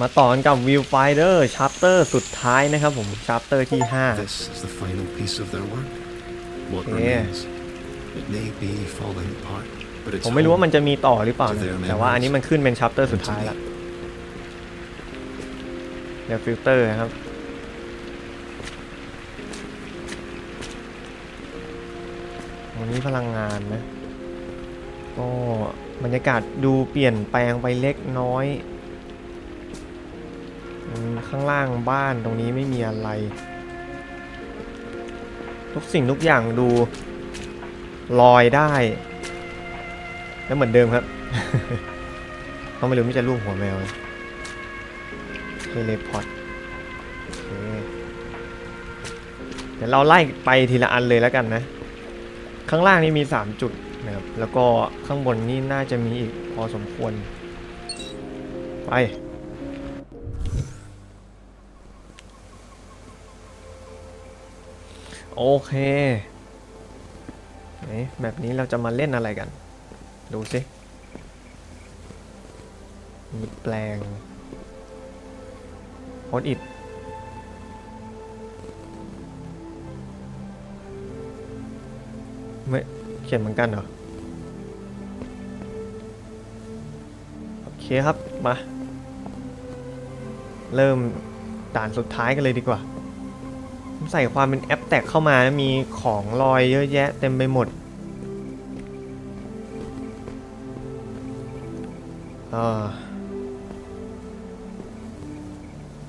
มาต่อกันกับ Viewfinder Chapter สุดท้ายนะครับผม Chapter ที่ This is the final piece of their work. What Yeah. remains? It may be falling apart, but 5 it's ผมไม่รู้ว่ามัน home. จะมีต่อหรือเปล่านะแต่ว่าอันนี้มันขึ้นเป็น Chapter สุดท้ายแล้วเดี๋ยวฟิลเตอร์นะครับวันนี้พลังงานนะก็บรรยากาศดูเปลี่ยนแปลงไปเล็กน้อยอืม ข้างล่างบ้านตรงนี้ไม่มีอะไร ทุกสิ่งทุกอย่างดูลอยได้ แล้วเหมือนเดิมครับเขาไม่รู้ไม่จะลูกหัวแมวเทเลพอร์ตโอเคเดี๋ยวเราไล่ไปทีละอันเลยแล้วกันนะ ข้างล่างนี่มี 3 จุดนะครับ แล้วก็ข้างบนนี่น่าจะมีอีกพอสมควร ไป โอเคไหแบบนี้เราจะมาเล่นอะไรกัน ดูสิ มีแปลงโพสอิดไม่เขียนเหมือนกันเหรอ โอเคครับ มา เริ่มด่านสุดท้ายกันเลยดีกว่า ใส่ความเป็นแอปแตกเข้ามานะมีของลอยเยอะแยะเต็มไปหมด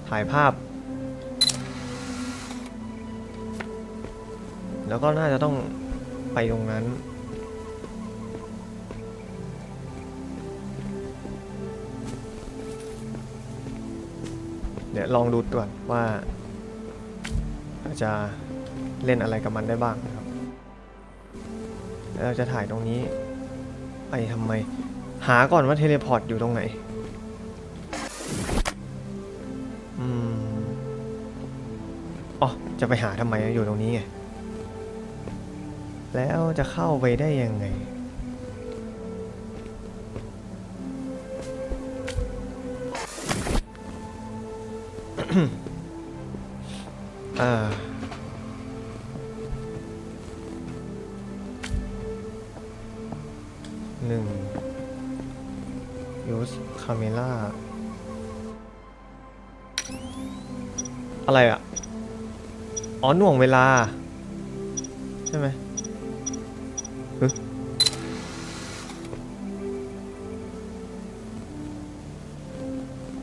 ถ่ายภาพ แล้วก็น่าจะต้องไปตรงนั้น เดี๋ยวลองดูก่อนว่า จจะเล่นอะไรกับมันได้บ้างนะครับ แล้วเราจะถ่ายตรงนี้ ไปทำไม หาก่อนว่าเทเลพอร์ตอยู่ตรงไหน อืม อ๋อ จะไปหาทำไมอยู่ตรงนี้ไง แล้วจะเข้าไปได้ยังไงอ่ หนึ่ง use camera อะไรอะ อ๋อ หน่วงเวลา ใช่ไหม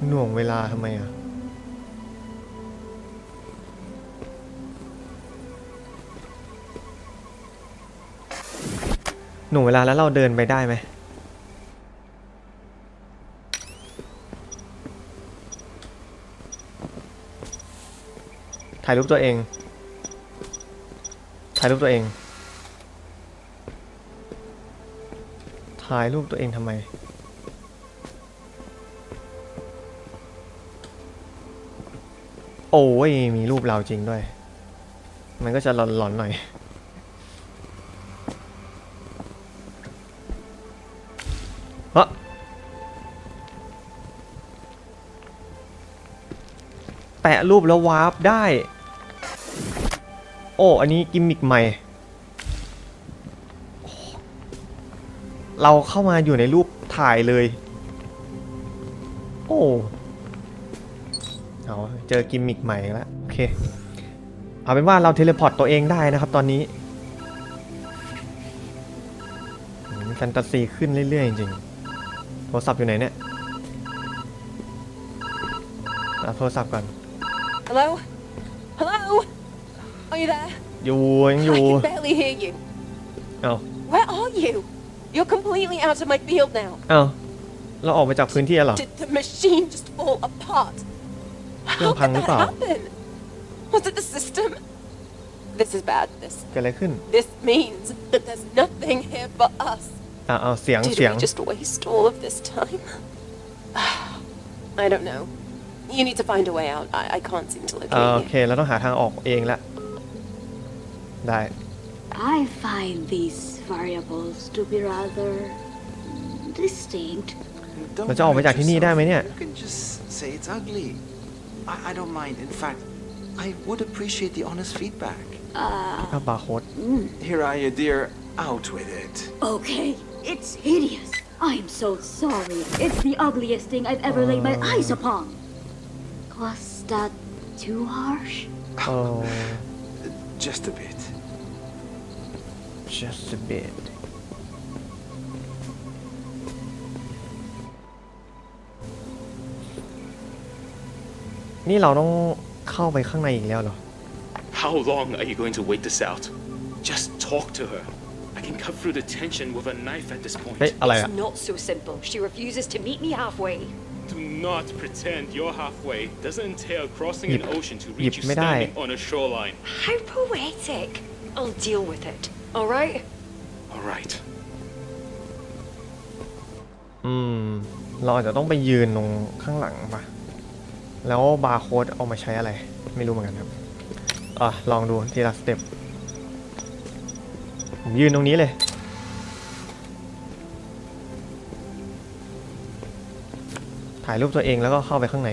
หน่วงเวลาทำไมอะ หน่วงเวลาแล้วเราเดินไปได้ไหมถ่ายรูปตัวเอง ถ่ายรูปตัวเอง ถ่ายรูปตัวเองทำไม โอ้ยมีรูปเราจริงด้วย มันก็จะหลอนๆหน่อย แปะรูปแล้ววาร์ปได้ โอ้ อันนี้กิมมิกใหม่ เราเข้ามาอยู่ในรูปถ่ายเลย โอ้ เอาเจอกิมมิกใหม่แล้ว โอเค เอาเป็นว่าเราเทเลพอร์ตตัวเองได้นะครับตอนนี้แฟนตาซีขึ้นเรื่อยๆจริงๆโทรศัพท์อยู่ไหนเนี่ยรับโทรศัพท์ก่อน Hello? Hello? Are you there? อยู่ยังอยู่ I can barely hear you. เอ้า Where are you? You're completely out of my field now. เอ้าเราออกไปจากพื้นที่แล้วเหรอ Did the machine just fall apart? How Yung could that pangpa. happen? Was it the system? This is bad. This เกิดอะไรขึ้น this means that there's nothing here for us. อ่าเอาเสียง Did เสียง we just waste all of this time? I don't know. You need to find a way out. I, I can't seem to อ่า locate โอ you. เคเราต้องหาทางออกเองละ ได้ I find these variables to be rather distinct. เราจะออกไปจากที่นี่ได้ไหมเนี่ย You can just say it's ugly. I, I don't mind. In fact, I would appreciate the honest feedback. ภาพบาร์โค้ด Here are you, dear. Out with it. Okay, it's hideous. I'm so sorry. It's the ugliest thing I've ever laid my eyes upon. Was that too harsh? โอ้ Just a bit. just a bit นี่เราต้องเข้าไปข้างในอีกแล้วเหรอ How long are you going to wait this out? Just talk to her. I can cut through the tension with a knife at this point. เฮ้ย อะไรอะ It's not so simple. She refuses to meet me halfway. Do not pretend you're halfway. Doesn't entail crossing an Yip. ocean to Yip reach you ไม่ได้ standing on a shoreline. How poetic. I'll deal with it. All right? All right. อืม เราอาจจะต้องไปยืนตรงข้างหลังปะแล้วบาร์โค้ดเอามาใช้อะไร ไม่รู้เหมือนกันครับ อะ ลองดูทีละสเต็ปผมยืนตรงนี้เลยายรูปตัวเองแล้วก็เข้าไปข้างใน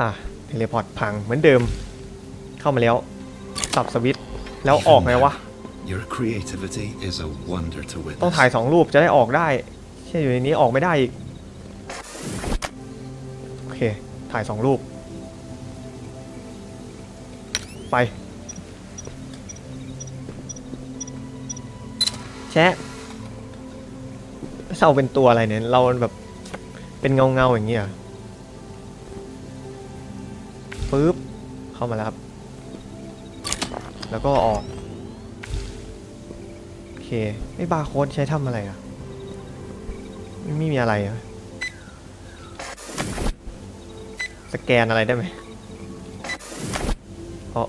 อะเทเลพอร์ตพังเหมือนเดิม เข้ามาแล้วสับสวิตช์แล้วออกไงวะ Your creativity is a wonder to ต้อง witness. ถ่ายสองรูปจะได้ออกได้เช่ยอยู่ในนี้ออกไม่ได้อีก โอเค ถ่ายสองรูป ไป แชะเราเป็นตัวอะไรเนี่ย เราแบบ เป็นเงาเงาๆอย่างเงี้ยปึ๊บเข้ามาแล้วครับ แล้วก็ออก โอเคไอ้บาร์โค้ดใช้ทำอะไรอะไม่ไม่มีอะไรอะสแกนอะไรได้ไหมเพราะ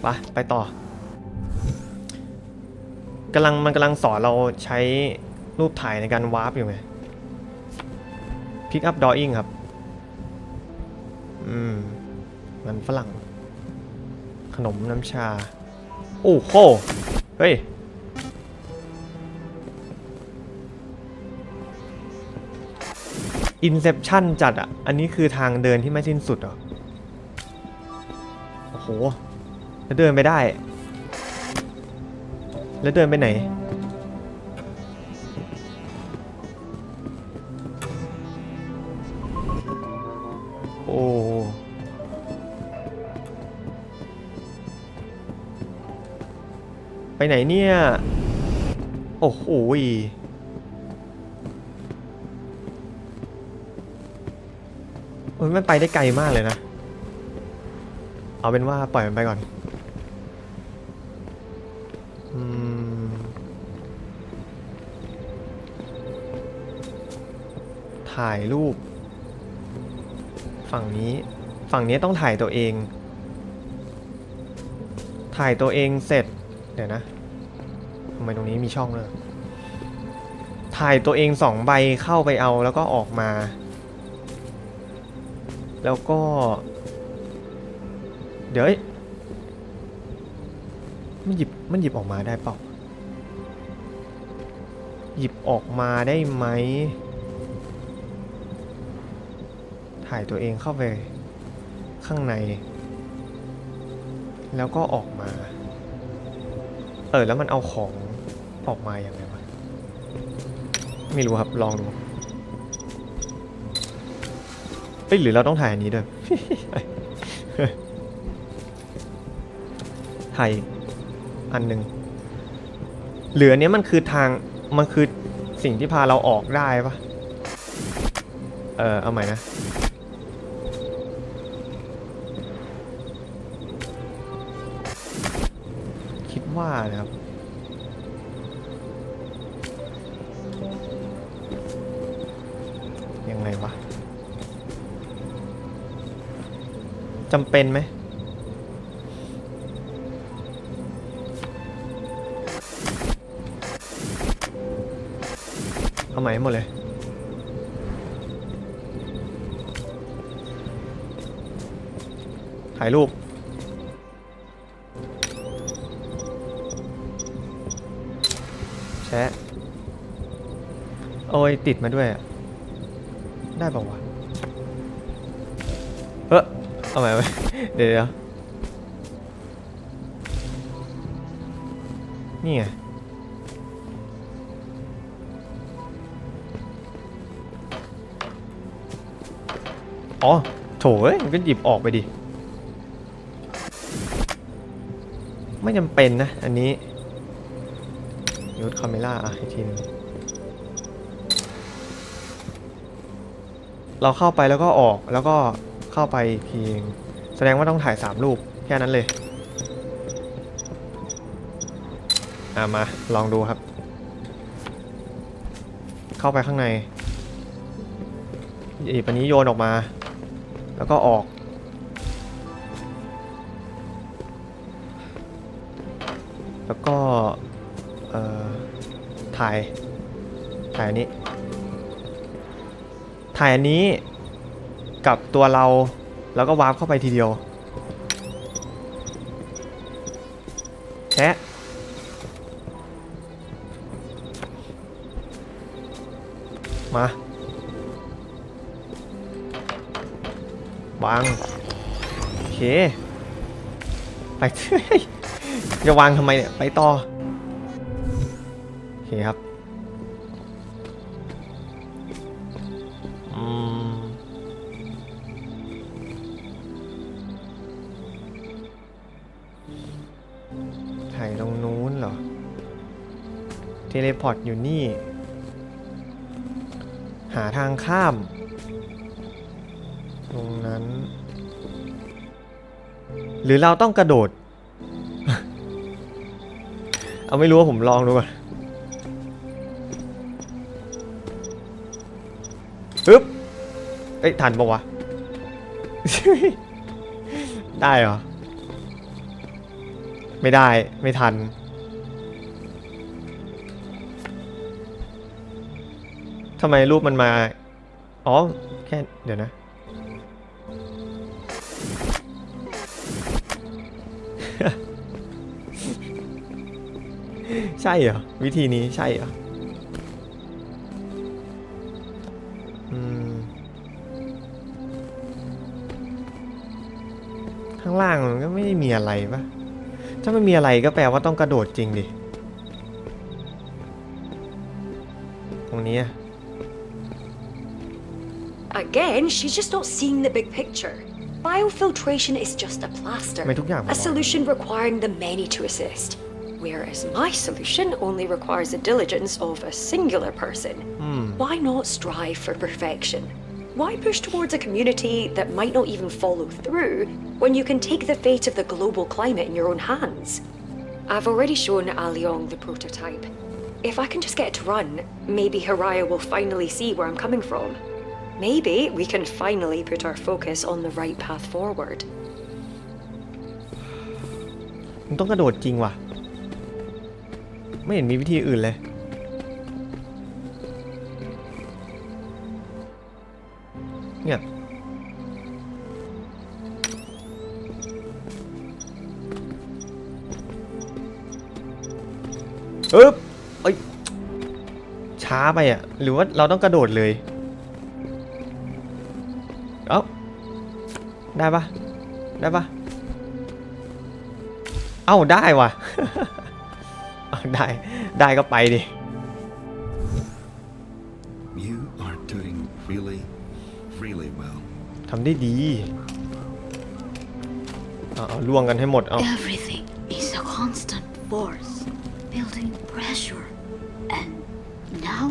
ไปไปต่อ กำลังมันกำลังสอนเราใช้รูปถ่ายในการวาร์ปอยู่ไง Pick up drawing ครับ อืม มันฝรั่ง ขนมน้ำชา โอ้โห เฮ้ย อินเซ t ชันจัดอะ อันนี้คือทางเดินที่ไม่สิ้นสุดเหรอโอ้โหแล้วเดินไปได้ แล้วเดินไปไหน โอ้ไปไหนเนี่ย โอ้โหมันไปได้ไกลมากเลยนะ เอาเป็นว่าปล่อยมันไปก่อน ถ่ายรูป ฝั่งนี้ฝั่งนี้ต้องถ่ายตัวเอง ถ่ายตัวเองเสร็จ เดี๋ยวนะทำไมตรงนี้มีช่องเลยถ่ายตัวเองสองใบเข้าไปเอาแล้วก็ออกมา แล้วก็ เดี๋ยวมันหยิบมันหยิบออกมาได้เปล่าหยิบออกมาได้ไหม ถ่ายตัวเองเข้าไปข้างใน แล้วก็ออกมา เออแล้วมันเอาของออกมาอย่างไรวะไม่รู้ครับลองดูเอ้ยหรือเราต้องถ่ายอันนี้ด้วยถ่ายอันหนึ่งเหลืออันเนี้ยมันคือทางมันคือสิ่งที่พาเราออกได้ปะเออเอาใหม่นะ ว่านะครับยังไงวะจำเป็นไหมเอาใหม่หมดเลยถ่ายรูป ชะโอ้ยติดมาด้วยอะได้ป่าวะเออเอาใหม่เอาใหมเดี๋ยวเดี๋ยวนี่ไงอ๋อโถเอ้ยมันก็หยิบออกไปดิ ไม่จำเป็นนะ อันนี้ ยูดคาเมล่าอะอีกทีนึงเราเข้าไปแล้วก็ออกแล้วก็เข้าไปทีนึงแสดงว่าต้องถ่ายสามรูปแค่นั้นเลย อะ มาลองดูครับ เข้าไปข้างในอีปันนี้โยนออกมา แล้วก็ออกแล้วก็ เอ่อ ถ่าย ถ่ายอันนี้ ถ่ายอันนี้กับตัวเราแล้วก็วาร์ปเข้าไปทีเดียวแชะมาวาง โอเค ไป จะวางทำไมเนี่ย ไปต่อโอ เคครับอืมถ่ายตรงนู้นเหรอ เทเลพอร์ตอยู่นี่ หาทางข้าม ตรงนั้น หรือเราต้องกระโดด เอาไม่รู้ว่าผมลองดูก่อน ปึ๊บเอ้ยทันปะวะ ได้เหรอ ไม่ได้ไม่ทัน ทำไมรูปมันมา อ๋อ แค่เดี๋ยวนะ ใช่เหรอ วิธีนี้ใช่เหรอ มันก็ไม่ได้มีอะไรปะถ้าไม่มีอะไรก็แปลว่าต้องกระโดดจริงดิ ตรงนี้อะ Again, she's just not seeing the big picture. Biofiltration is just a plaster, ไม่ทุกอย่าง a solution requiring the many to assist. Whereas my solution only requires the diligence of a singular person. Why not strive for perfection? Why push towards a community that might not even follow through when you can take the fate of the global climate in your own hands? I've already shown Aliong the prototype. If I can just get it to run, maybe Haraya will finally see where I'm coming from. Maybe we can finally put our focus on the right path forward. มันต้องกระโดดจริงว่ะ ไม่เห็นมีวิธีอื่นเลย เนี่ยอึ๊บเอ้ย ช้าไปอะ หรือว่าเราต้องกระโดดเลย เอ้า ได้ปะได้ปะเอ้า ได้ว่ะ ได้ ได้ก็ไปดิ ทำได้ดีเอาเอาล่วงกันให้หมดเอา Everything is a constant force, building pressure. And now,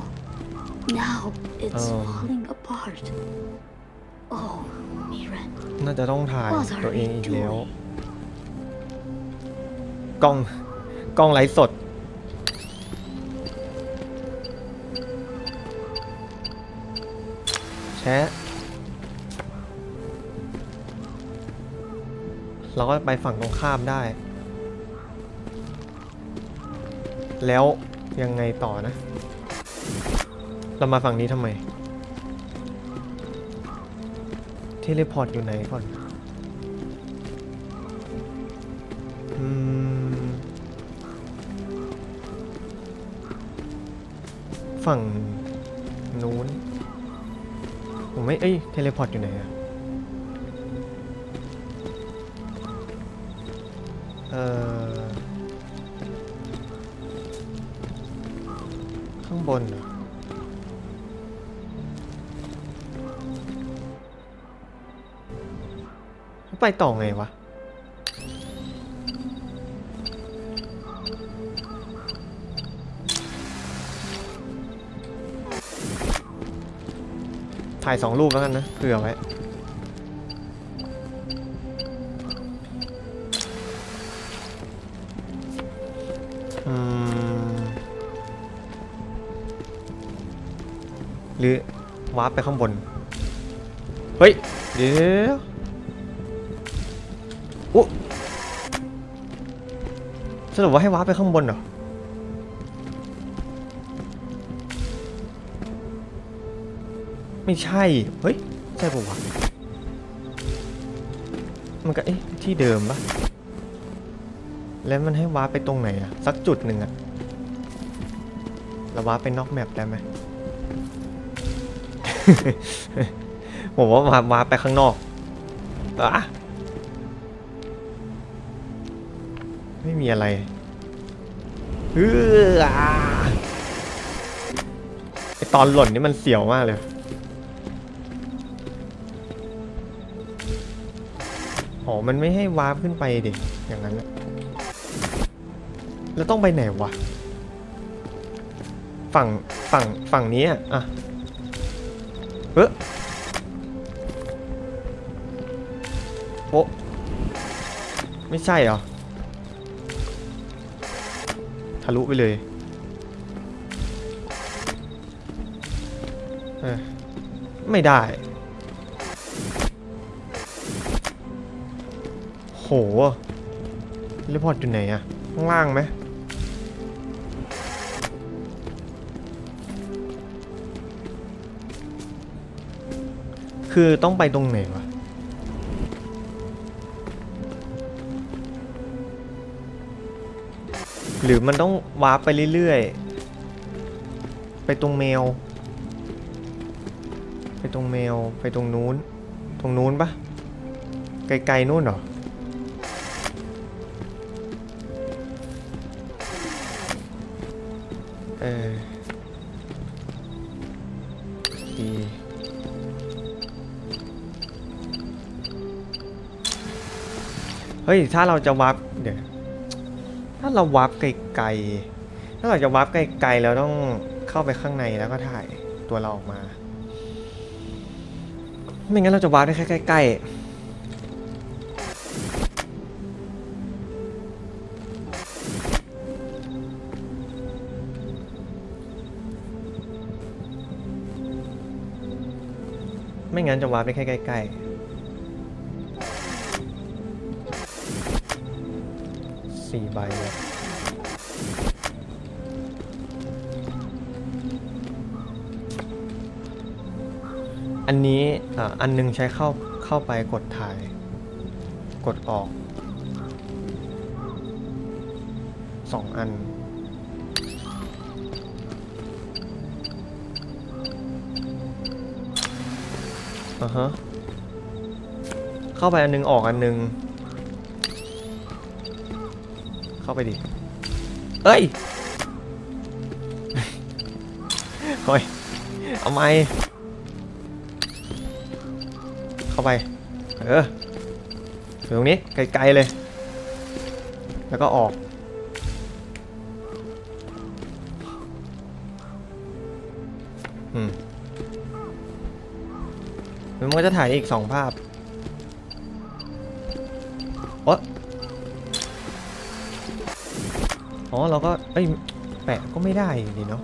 now it's Oh. falling apart. Oh, Miran, น่าจะต้องถ่าย what are ตัวเอง we อีกแล้ว doing? กล้องกล้องไลฟ์สด แชะ เราก็ไปฝั่งตรงข้ามได้ แล้วยังไงต่อนะ เรามาฝั่งนี้ทำไม เทเลพอร์ตอยู่ไหนก่อนอืมฝั่งนู้นผมไม่ เอ้ย เทเลพอร์ตอยู่ไหนอะ เออข้างบนเหรอไปต่อไงวะถ่ายสองรูปแล้วกันนะเผื่อไว้ วาร์ปไปข้างบน เฮ้ย เดี๋ยวอุ๊สรุปว่าให้วาร์ปไปข้างบนเหรอ ไม่ใช่ เฮ้ย ใช่ปะวะมันก็เอ๊ะที่เดิมปะแล้วมันให้วาร์ปไปตรงไหนอะสักจุดหนึ่งอะแล้ววาร์ปไปนอกแมปได้ไหม ผมว่าวาร์ปวาไปข้างนอกอะไม่มีอะไรเออไอตอนหล่นนี่มันเสียวมากเลย อ๋อ มันไม่ให้วาร์ปขึ้นไปดิ อย่างนั้น แล้วต้องไปไหนวะ ฝั่ง ฝั่ง ฝั่งนี้อะ โอะไม่ใช่เหรอ ทะลุไปเลยเอ้ยไม่ได้ โหรีพอร์ตอยู่ไหนอะข้างล่างไหมคือต้องไปตรงไหนวะ หรือมันต้องวาร์ปไปเรื่อยๆ ไปตรงเมลไปตรงเมลไปตรงนู้น ตรงนู้นปะไกลๆนู้นเหรอ เออเฮ้ย ถ้าเราจะวับ เดี๋ยวาราวับไกลๆ ถ้าเราจะวับไกลๆแล้วต้องเข้าไปข้างในแล้วก็ถ่ายตัวเราออกมา ไม่งั้นเราจะวับได้แค่ใกล้ๆไม่งั้นจะวับได้แค่ใกล้ๆ สี่ใบเลยอันนี้อันหนึงใช้เข้าเข้าไปกดถ่าย กดออกสองอัน อ่าฮะ เข้าไปอันนึงออกอันนึง เข้าไปดิ เอ้ยเฮ้ยเอาไหมเข้าไป เออถึงตรงนี้ไกลๆเลย แล้วก็ออก อืมมันก็จะถ่ายอีกสองภาพ อ๋อเราก็เอ้ยแปะก็ไม่ได้อยู่ดีเนาะ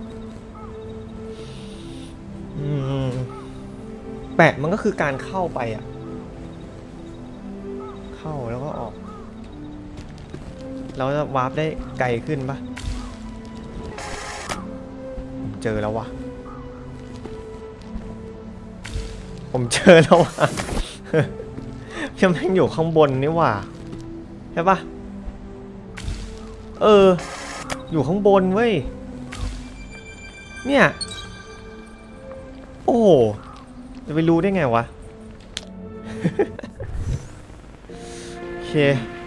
แปะมันก็คือการเข้าไปอะเข้าแล้วก็ออก เราจะวาร์ปได้ไกลขึ้นปะผมเจอแล้ววะผมเจอแล้ววะยังแม่งอยู่ข้างบนนี่หว่าใช่ปะ เออ อยู่ข้างบนเว้ย เนี่ย โอ้จะไปรู้ได้ไงวะ โอเค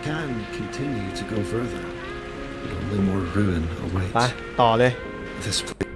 Can continue to go further. But only more ruin ไป awaits. ต่อเลย This place